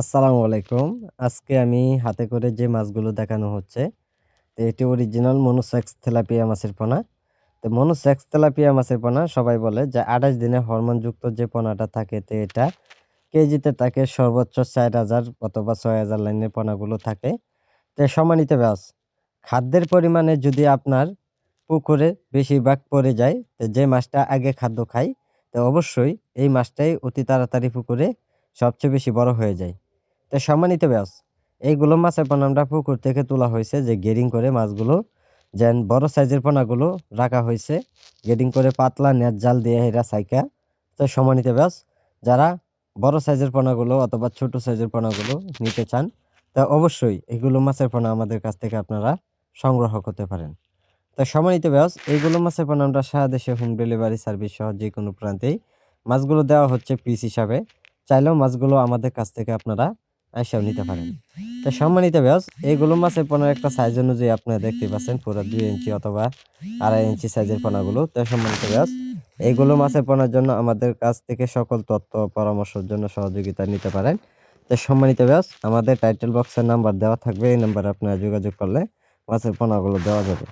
আসসালামু আলাইকুম। আজকে আমি হাতে করে যে মাছগুলো দেখানো হচ্ছে, তো এটি অরিজিনাল মনোসেক্স থেলাপিয়া মাছের পোনা। তো মনোসেক্স থেলাপিয়া মাছের পোনা সবাই বলে যে ২৮ দিনে হরমোনযুক্ত যে পোনাটা থাকে তো এটা কেজিতে থাকে সর্বোচ্চ ৪,০০০ অথবা ৬,০০০ লাইনের পোনাগুলো থাকে। তো সমানিত ব্যাস খাদ্যের পরিমাণে যদি আপনার পুকুরে বেশিরভাগ পড়ে যায়, তো যে মাছটা আগে খাদ্য খায়, তো অবশ্যই এই মাছটাই অতি তাড়াতাড়ি পুকুরে সবচেয়ে বেশি বড় হয়ে যায়। তো সম্মানিত ব্যাস এইগুলো মাছের আমরা পুকুর থেকে তোলা হয়েছে যে গেরিং করে মাছগুলো, যেন বড় সাইজের পোনাগুলো রাখা হয়েছে। গেডিং করে পাতলা নেট জাল দিয়ে এরা সাইকা তো সম্মানিত ব্যাস যারা বড় সাইজের পোনাগুলো অথবা ছোট সাইজের পোনাগুলো নিতে চান, তা অবশ্যই এগুলো মাছের পোনা আমাদের কাছ থেকে আপনারা সংগ্রহ করতে পারেন। তো সম্মানিত ব্যাস এইগুলো মাছের পোনা আমরা সারা দেশে হোম ডেলিভারি সার্ভিস সহ যে কোনো প্রান্তেই মাছগুলো দেওয়া হচ্ছে পিস হিসাবে। চাইলেও মাছগুলো আমাদের কাছ থেকে আপনারা এসেও নিতে পারেন। তো সম্মানিত ব্যাস এইগুলো মাছের পোনার একটা সাইজ অনুযায়ী আপনারা দেখতে পাচ্ছেন, পুরো দুই ইঞ্চি অথবা আড়াই ইঞ্চি সাইজের পোনাগুলো তো সম্মানিত ব্যাস এইগুলো মাছের পোনার জন্য আমাদের কাছ থেকে সকল তথ্য, পরামর্শের জন্য সহযোগিতা নিতে পারেন। তো সম্মানিত ব্যাস আমাদের টাইটেল বক্সের নাম্বার দেওয়া থাকবে, এই নাম্বারে আপনারা যোগাযোগ করলে মাছের পোনাগুলো দেওয়া যাবে।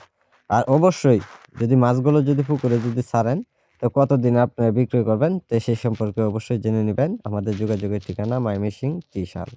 আর অবশ্যই যদি মাছগুলো যদি পুকুরে যদি ছাড়েন, তো কতদিন আপনারা বিক্রি করবেন, তো সেই সম্পর্কে অবশ্যই জেনে নেবেন। আমাদের যোগাযোগের ঠিকানা মাইমিসিং ত্রিশাল।